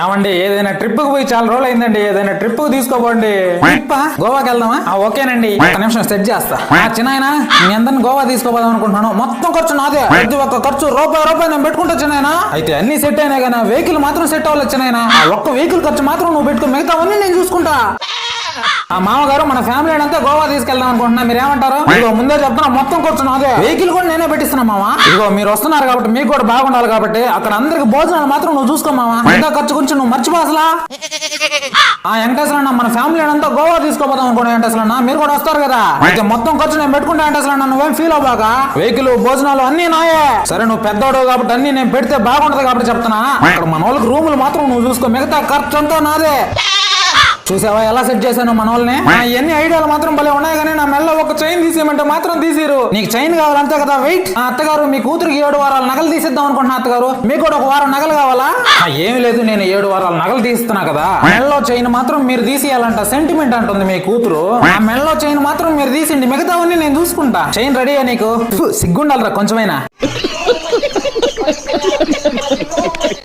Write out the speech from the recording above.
ఏమండి ఏదైనా ట్రిప్కు పోయి చాలా రోజులు అయిందండి ఏదైనా ట్రిప్కు తీసుకోపోండి. గోవాకి వెళ్దామా? ఆ, ఓకేనండి. ఒక నిమిషం సెట్ చేస్తా. చిన్నాయన మీ అందరిని గోవా తీసుకోపోదాం అనుకుంటున్నాను. మొత్తం ఖర్చు నాదే. ప్రతి ఒక్క ఖర్చు రూపాయి రూపాయి నేను పెట్టుకుంటా చిన్నాయన. అయితే అన్ని సెట్ అయినాయి కానీ వెహికల్ మాత్రం సెట్ అవ్వలేదు చిన్నాయన. ఒక్క వెహికల్ ఖర్చు మాత్రం నువ్వు పెట్టుకో మిగతావన్నీ నేను చూసుకుంటా. ఆ మామగారు మన ఫ్యామిలీ అంతా గోవా తీసుకెళ్దాం అనుకుంటున్నా. మీరు ఏమంటారు ఇదిగో ముందే చెప్తున్నా మొత్తం కూర్చున్నా అదే. వెహికల్ కూడా నేనే పెట్టిస్తున్నా మామ ఇదిగో మీరు వస్తున్నారు కాబట్టి మీకు కూడా బాగుండాలి కాబట్టి అక్కడ అందరికి భోజనాలు మాత్రం నువ్వు చూసుకో మామ మిగతా ఖర్చు గురించి నువ్వు మర్చిపో అసలా. ఆ వెంకటేశ్వర అన్న మన ఫ్యామిలీ అంతా గోవా తీసుకోపోదాం అనుకున్నా వెంకటేశ్వర అన్న మీరు కూడా వస్తారు కదా. అయితే మొత్తం ఖర్చు నేను పెట్టుకుంటా వెంకటేశ్వర అన్న నువ్వేం ఫీల్ అవ్వబాక వెహికల్ భోజనాలు అన్ని నాయే. సరే నువ్వు పెద్దోడు కాబట్టి అన్ని నేను పెడితే బాగుంటది కాబట్టి చెప్తున్నా. అక్కడ మన వాళ్ళకి రూములు మాత్రం నువ్వు చూసుకో. మిగతా ఖర్చు అంతా నాదే. చూసావా? ఎలా సెట్ చేశాను మన వాళ్ళని ఇవన్నీ ఐడియాలు మాత్రం భలే ఉన్నాయి కానీ నా మెల్ల ఒక చైన్ తీసేయమంటే మాత్రం తీసిరు. నీకు చైన్ కావాలంతే కదా వెయిట్ ఆ అత్తగారు మీ కూతురికి ఏడు వారాల నగలు తీసిద్దాం అనుకుంటున్నా అత్తగారు. మీకు కూడా ఒక వారం నగలు కావాలా? ఏమీ లేదు నేను ఏడు వారాల నగలు తీస్తున్నా కదా. మెల్లో చైన్ మాత్రం మీరు తీసేయాలంట సెంటిమెంట్ అంటుంది మీ కూతురు. ఆ మెల్లో చైన్ మాత్రం మీరు తీసిండి మిగతావన్నీ నేను చూసుకుంటా. చైన్ రెడీయా నీకు? సిగ్గుండాలిరా కొంచెమైనా.